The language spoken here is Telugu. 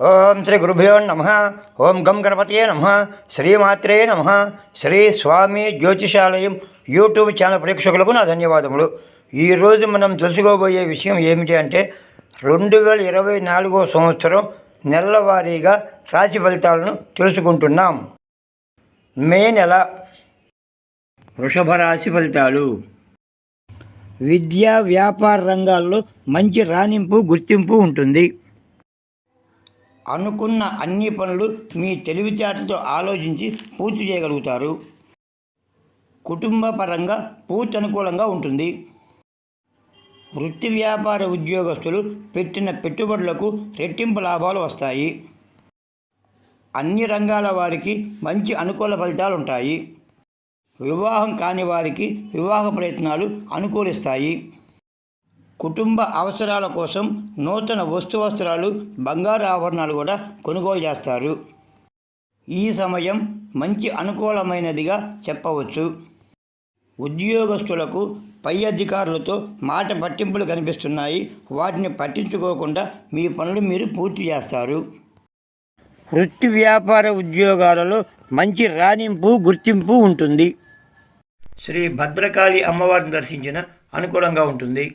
ఓం శ్రీ గురుభ్యో నమ. ఓం గం గణపతియే నమ. శ్రీమాత్రే నమ. శ్రీ స్వామి జ్యోతిషాలయం యూట్యూబ్ ఛానల్ ప్రేక్షకులకు నా ధన్యవాదములు. ఈరోజు మనం తెలుసుకోబోయే విషయం ఏమిటి అంటే రెండు వేల ఇరవై నాలుగో సంవత్సరం నెలవారీగా రాశి ఫలితాలను తెలుసుకుంటున్నాం. మే నెల వృషభ రాశి ఫలితాలు. విద్యా వ్యాపార రంగాల్లో మంచి రాణింపు గుర్తింపు ఉంటుంది. అనుకున్న అన్ని పనులు మీ తెలివితేటతో ఆలోచించి పూర్తి చేయగలుగుతారు. కుటుంబ పరంగా పూర్తి అనుకూలంగా ఉంటుంది. వృత్తి వ్యాపార ఉద్యోగస్తులు పెట్టిన పెట్టుబడులకు రెట్టింపు లాభాలు వస్తాయి. అన్ని రంగాల వారికి మంచి అనుకూల ఫలితాలు ఉంటాయి. వివాహం కాని వారికి వివాహ ప్రయత్నాలు అనుకూలిస్తాయి. కుటుంబ అవసరాల కోసం నూతన వస్తు వస్త్రాలు బంగారు ఆభరణాలు కూడా కొనుగోలు చేస్తారు. ఈ సమయం మంచి అనుకూలమైనదిగా చెప్పవచ్చు. ఉద్యోగస్తులకు పై అధికారులతో మాట పట్టింపులు కనిపిస్తున్నాయి. వాటిని పట్టించుకోకుండా మీ పనులు మీరు పూర్తి చేస్తారు. వృత్తి వ్యాపార ఉద్యోగాలలో మంచి రాణింపు గుర్తింపు ఉంటుంది. శ్రీ భద్రకాళి అమ్మవారిని దర్శించిన అనుకూలంగా ఉంటుంది.